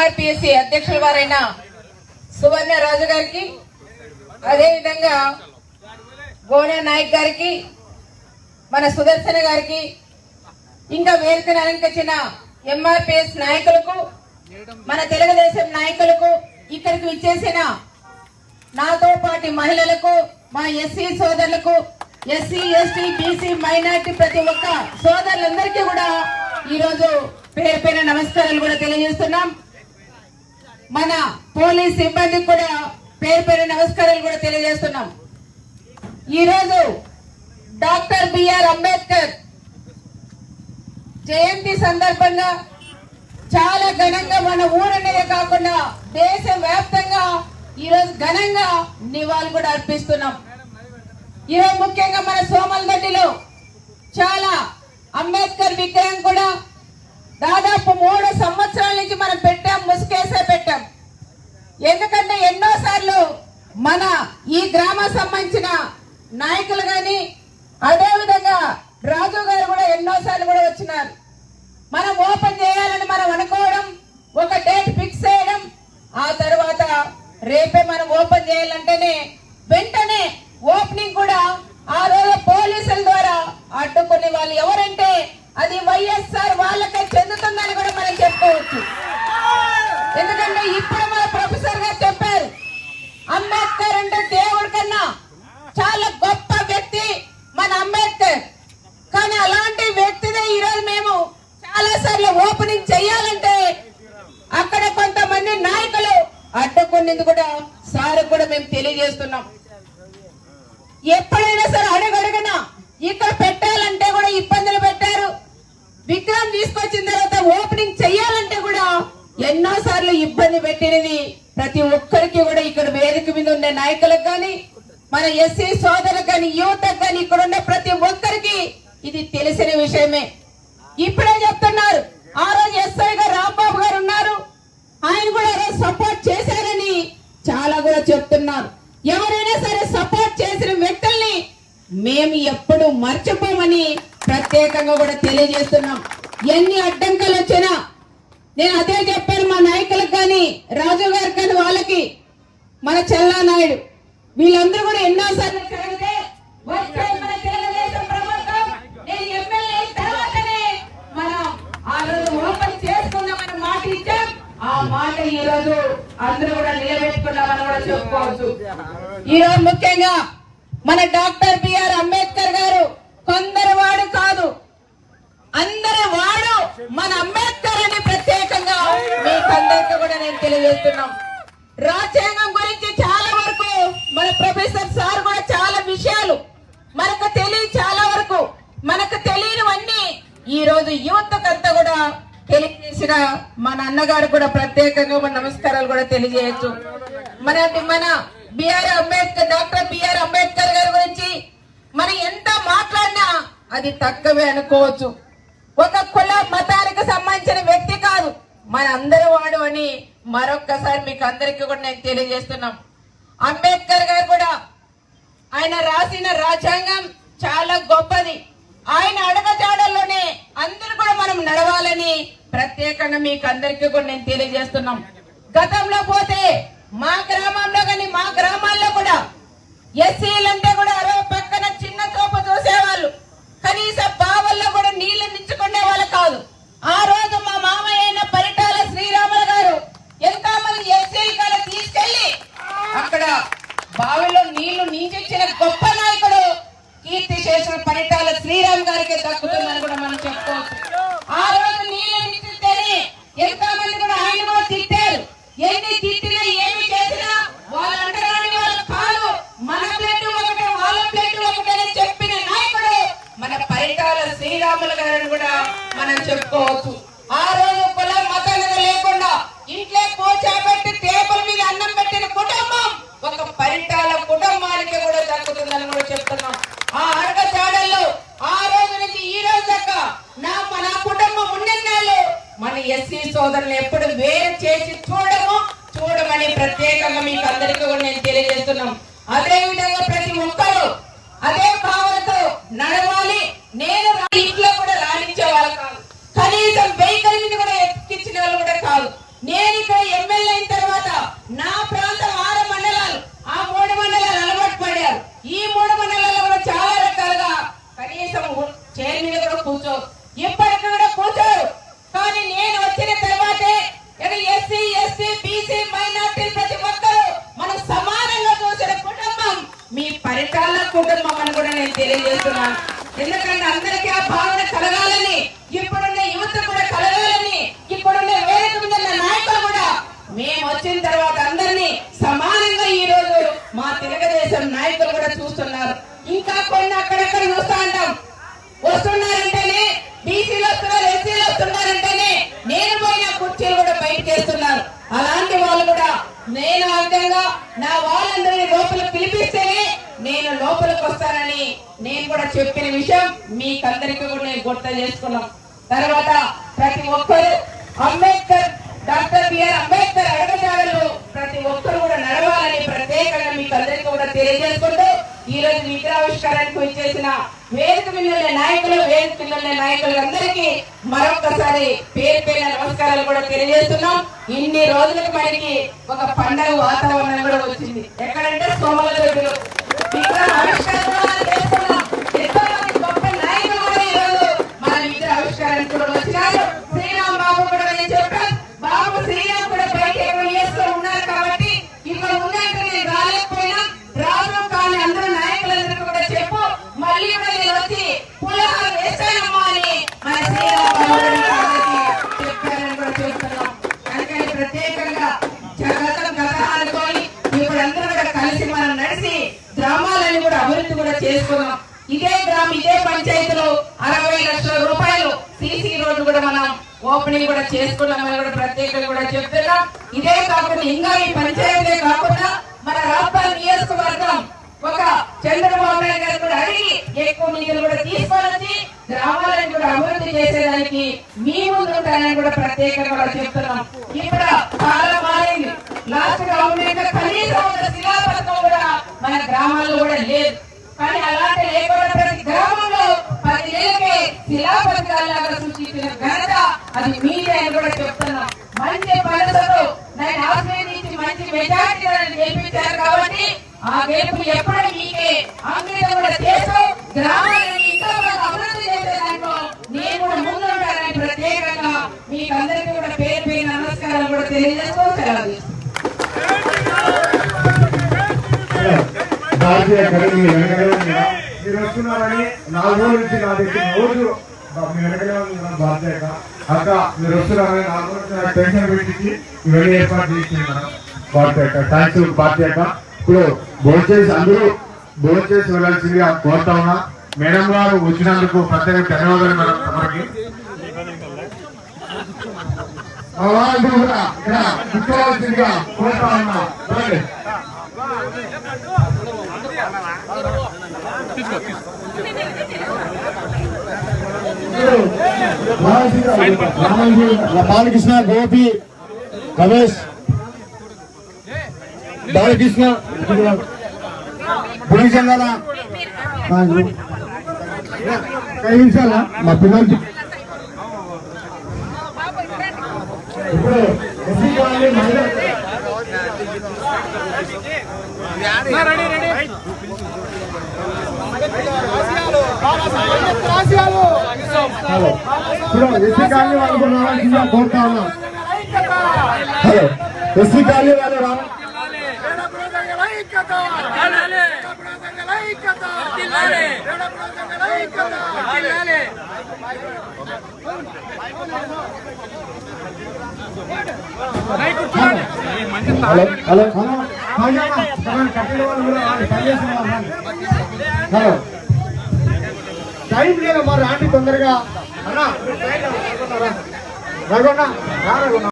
ఆర్పిఎస్సి అధ్యక్షుల వారైన సువర్ణ రాజు గారికి అదేవిధంగా గోన నాయక్ గారికి మన సుదర్శన గారికి ఇంకా వేదికను అలంకరించిన ఎంఆర్పిఎస్ నాయకులకు మన తెలుగుదేశం నాయకులకు ఇక్కడికి విచ్చేసిన నాతో పాటి మహిళలకు మా ఎస్సీ సోదరులకు ఎస్సీ ఎస్టీ బీసీ మైనార్టీ ప్రతి ఒక్క సోదరులందరికీ కూడా ఈరోజు పేరు పేరు నమస్కారాలు కూడా తెలియజేస్తున్నాం. మన పోలీస్ సిబ్బందికి కూడా పేరు పేరు నమస్కారాలు కూడా తెలియజేస్తున్నాం. ఈరోజు డాక్టర్ బిఆర్ అంబేద్కర్ జయంతి సందర్భంగా చాలా ఘనంగా మన ఊరనేదే కాకుండా దేశ వ్యాప్తంగా ఈరోజు ఘనంగా నివాళులు కూడా అర్పిస్తున్నాం. ఈరోజు ముఖ్యంగా మన సోమల్దొడ్డిలో గ్రామ సంబంధించిన నాయకులు గాని అదేవిధంగా రాజు గారు కూడా ఎన్నోసార్లు కూడా వచ్చినారు. మనం ఓపెన్ చేయాలని మనం అనుకోవడం ఒక డేట్ ఫిక్స్ చేయడం ఆ తర్వాత రేపే మనం ఓపెన్ చేయాలంటేనే వెంటనే ఓపెనింగ్ కూడా ఆ రోజు పోలీసుల ద్వారా అడ్డుకునే వాళ్ళు ఎవరంటే అది వైఎస్ఆర్ వాళ్ళకే చెందుతుందని కూడా మనం చెప్పుకోవచ్చు. ఎందుకంటే ఇప్పుడు మన ప్రొఫెసర్ గారు చెప్పారు అంబేద్కర్ అంటే దేవుడి కన్నా చాలా గొప్ప వ్యక్తి మన అంబేద్కర్ కానీ అలాంటి వ్యక్తిదే ఈరోజు మేము చాలా ఓపెనింగ్ చేయాలంటే అక్కడ కొంతమంది నాయకులు అడ్డుకునేందుకు కూడా సార్ కూడా మేము తెలియజేస్తున్నాం. ఎప్పుడైనా సరే అడుగడుగున ఇక్కడ పెట్టాలంటే కూడా ఇబ్బందులు పెట్టారు. విగ్రహం తీసుకొచ్చిన తర్వాత ఓపెనింగ్ చెయ్యాలంటే కూడా ఎన్నో సార్లు ఇబ్బంది పెట్టినది ప్రతి ఒక్కరికి కూడా ఇక్కడ వేదిక మీద ఉండే నాయకులకు కానీ మన ఎస్సీ సోదరులకు కానీ యువతకు కానీ ఇక్కడ ఉండే ప్రతి ఒక్కరికి ఇది తెలిసిన విషయమే. ఇప్పుడే చెప్తున్నారు. ఆ రోజు ఎస్ఐ గారు రాంబాబు గారు ఉన్నారు. ఆయన కూడా రోజు సపోర్ట్ చేశారని చాలా కూడా చెప్తున్నారు. ఎవరైనా సరే సపోర్ట్ చేసిన వ్యక్తుల్ని మేము ఎప్పుడు మర్చిపోమని ప్రత్యేకంగా కూడా తెలియజేస్తున్నాం. ఎన్ని అడ్డంకులు వచ్చినా నేను అదే చెప్పాను మా నాయకులకు కానీ రాజు గారు కానీ వాళ్ళకి మన చెల్లా నాయుడు వీళ్ళందరూ కూడా ఎన్నోసార్లు కలిగితే వచ్చే మన తెలుగుదేశం ప్రభుత్వం నేను ఎమ్మెల్యే అయిన తర్వాతనే మనం ఆ రోజు ఓపెన్ చేసుకుందామని మాట ఇచ్చాం ఆ మాట ఈ రోజు అందరూ కూడా నిలబెట్టుకున్నామని కూడా చెప్పుకోవచ్చు. ఈ రోజు ముఖ్యంగా మన డాక్టర్ బిఆర్ అంబేద్కర్ గారు కొందరు వాడు కాదు అందరి వాడు మన అంబేద్కర్ అని ప్రత్యేకంగా మీకందరికీ కూడా నేను తెలియజేస్తున్నాం. రాజ్యాంగం గురించి చాలా వరకు మన ప్రొఫెసర్ సార్ కూడా చాలా విషయాలు మనకు తెలియ చాలా వరకు మనకు తెలియనివన్నీ ఈ రోజు యువతకంతా కూడా తెలియజేసిన మన అన్నగారు కూడా ప్రత్యేకంగా మన నమస్కారాలు కూడా తెలియజేయచ్చు. మన మన BR Ambedkar doctor BR Ambedkar గారి గురించి మనం ఎంత మాట్లాడినా అది తక్కువే అనుకోవచ్చు. ఒక కుల మతానికి సంబంధించిన వ్యక్తి కాదు. మన అందరి వాడు అని మరొక్కసారి మీకు అందరికీ కూడా నేను తెలియజేస్తున్నాం. అంబేద్కర్ గారు కూడా ఆయన రాసిన రాజ్యాంగం చాలా గొప్పది. ఆయన అడగజాడల్లోనే అందరూ కూడా మనం నడవాలని ప్రత్యేకంగా మీకు అందరికీ కూడా నేను తెలియజేస్తున్నాం. గతంలో పోతే మా గ్రామంలో కానీ మా గ్రామాల్లో కూడా ఎస్సీలంటే కూడా అరవ పక్కన చిన్న తోప చూసేవాళ్ళు కనీస బావల్లో కూడా నీళ్ళు నించుకునే వాళ్ళు కాదు ఆ రోజు మా మామయ్య అయిన పరిటాల శ్రీరాములు గారు ఎంతో మంది ఎస్సీలు కూడా తీసుకెళ్ళి అక్కడ బావిలో నీళ్ళు నీంచిచ్చిన గొప్ప నాయకుడు కీర్తి చేసిన పరిటాల శ్రీరామ్ గారికి దక్కుతుందని కూడా మనం చెప్పుకోవచ్చు. ఆ రోజు నీళ్ళు నించితేనే ఎంతో మంది కూడా ఆయన కూడా తిట్టారు. ఎన్ని తిట్టినా ఏమి చేసినా వాళ్ళు అంటరాని వాళ్ళు కాదు. మన ప్లేట్ ఒకటే వాళ్ళ ప్లేట్ ఒకటే చెప్పిన నాయకుడు మన పరిటాల శ్రీరాములు గారిని కూడా మనం చెప్పుకోవచ్చు. ఆ రోజు కులం మతాలు లేకుండా ఇంట్లో కూర్చోబెట్టి టేబుల్ మీద అన్నం పెట్టిన కుటుంబం ఒక పరిటాల కుటుంబానికి కూడా దక్కుతుందని కూడా చెప్తున్నాం ఆ అడగ చాడల్లో ఆ రోజు నుంచి ఈ రోజు దాకా నా మన కుటుంబం ఉన్నన్నాళ్ళు మన ఎస్సీ సోదరులు ఎప్పుడు వేరు చేసి చూడము చూడమని ప్రత్యేకంగా మీకు అందరికీ కూడా నేను తెలియజేస్తున్నాం. అదే విధంగా ప్రతి ఒక్కరు అదే మీ పరిచాల కుటుంబం అని కూడా నేను తెలియజేస్తున్నాను ఎందుకంటే అందరికీ ఆ భావన కలగాలని ఇప్పుడున్న యువత కూడా కలగాలని ఇప్పుడున్న వేరే తొమ్మిది నాయకులు కూడా మేము వచ్చిన తర్వాత అందరినీ సమానంగా ఈ రోజు మా తెలుగుదేశం నాయకులు కూడా చూస్తున్నారు. ఇంకా కొన్ని అక్కడక్కడ చూస్తారు చెప్పిన విషయం మీకందరికీ కూడా నేను గుర్తు చేసుకున్నాం. తర్వాత ప్రతి ఒక్కరు అంబేద్కర్ డాక్టర్ బిఆర్ అంబేద్కర్ అడగజాడలు ప్రతి ఒక్కరు కూడా నడవాలని ప్రత్యేకంగా మీకు అందరికీ కూడా తెలియజేసుకుంటూ ఈ రోజు విగ్రహావిష్కారానికి వచ్చేసిన వేదిక పిల్లల నాయకులు వేదిక పిల్లల నాయకులు అందరికీ మరొకసారి పేరు పేరు నమస్కారాలు కూడా తెలియజేస్తున్నాం. ఇన్ని రోజులకు మనకి ఒక పండగ వాతావరణం కూడా వచ్చింది. ఎక్కడంటే సోమల దగ్గర. విగ్రహావిష్కారం కలిసి గ్రామాలని కూడా అభివృద్ధి కూడా చేసుకున్నాం. ఇదే గ్రామం ఇదే పంచాయతీలో అరవై లక్షల రూపాయలు సీసీ రోడ్డు కూడా మనం ఓపెనింగ్ కూడా చేసుకున్నామని కూడా ప్రత్యేకంగా కూడా చెప్తున్నాం. ఇదే కాకుండా ఇంకా ఈ పంచాయతీలే కాకుండా మన రాష్ట్ర నియోజకవర్గం ఒక చంద్రబాబు నాయుడు గారు కూడా అడిగి ఎక్కువ నిధులు కూడా తీసుకొని వచ్చి గ్రామాలను కూడా అభివృద్ధి చేసేదానికి మీ ముందు ఉంటానని కూడా ప్రత్యేకంగా కూడా చెప్తున్నాం. ఇప్పుడు చాలా మారింది. లాస్ట్ గవర్నమెంట్ కనీసం శిలాపత్రం గ్రామాల్లో కూడా లేదు. కానీ అలాంటి లేకుండా ప్రతి గ్రామంలో పది నెలలకే శిలాపథకాలాగా సూచించిన ఘనత అది మీరే అని కూడా చెప్తున్నాం. మంచి పనులతో నేను ఆశ్రయించి మంచి మెజార్టీ గెలిపించారు కాబట్టి ఆ గెలుపు ఎప్పుడు మీకే. అంకితం కూడా చేస్తూ గ్రామాలను ఇంకా అభివృద్ధి చేసే దాంట్లో నేను కూడా ముందుంటానని ప్రత్యేకంగా మీకు అందరికీ కూడా పేరు పేరు నమస్కారాలు కూడా తెలియజేస్తూ సెలవు తీసుకుంటాను. భారతీయ అకాడమీ వెనకనే మీరు వస్తున్నారని నాలుగు రోజుల నుంచి నా దగ్గర రోజు మీ వెనకనే ఉంది కదా భారతీయ అక్క. మీరు వస్తున్నారని నాలుగు రోజుల టెన్షన్ పెట్టించి ఇవన్నీ ఏర్పాటు చేసింది భారతీయ అక్క థ్యాంక్స్ భారతీయ అక్క ఇప్పుడు భోంచేసి అందరూ భోంచేసి వెళ్ళాల్సిందిగా కోరుతా ఉన్నా. మేడం గారు వచ్చినందుకు ప్రత్యేక ధన్యవాదాలు మేడం తమరికి. కూడా ఇక్కడ కూర్చోవాల్సిందిగా కోరుతా ఉన్నా. బాలకృష్ణ గోపి రమేష్ బాలకృష్ణ పులిచందన నిమిషాలా? మా పిల్లలకి. ఇప్పుడు మహిళ హలో ఎస్సీ కాలనీ వాళ్ళకు రావాల్సిందిగా కోరుతా ఉన్నాం హలో ఎస్సీ కాలనీ వాళ్ళు రావాలి హలో హలో హలో వాళ్ళు కూడా పనిచేసిన వాళ్ళు హలో. టైం మరి రాండి తొందరగా? అన్నా. రఘున్నా రా రఘున్నా